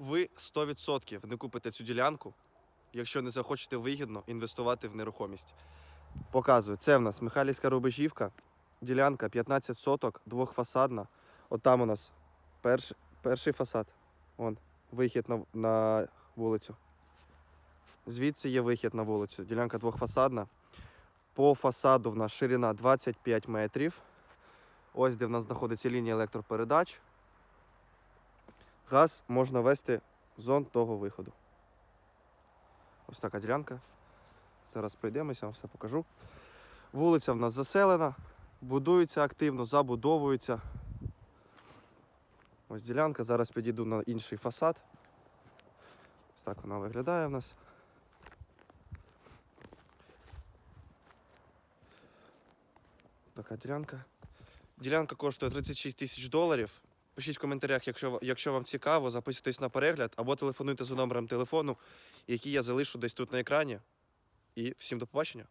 Ви 100% не купите цю ділянку, якщо не захочете вигідно інвестувати в нерухомість. Показую, це в нас Михайлівська Рубежівка, ділянка 15 соток, двохфасадна. От там у нас перший, перший фасад. Вон, вихід на, на вулицю. Звідси є вихід на вулицю. Ділянка двохфасадна. По фасаду в нас ширина 25 метрів. Ось де в нас знаходиться лінія електропередач. Газ можна вести зон того виходу. Ось така ділянка. Зараз пройдемося, вам все покажу. Вулиця в нас заселена, будується активно, забудовується. Ось ділянка. Зараз підійду на інший фасад. Ось так вона виглядає в нас. Така ділянка. Ділянка коштує 36 тисяч доларів. Пишіть в коментарях, якщо, якщо вам цікаво, записуйтесь на перегляд або телефонуйте за номером телефону, який я залишу десь тут на екрані. І всім до побачення.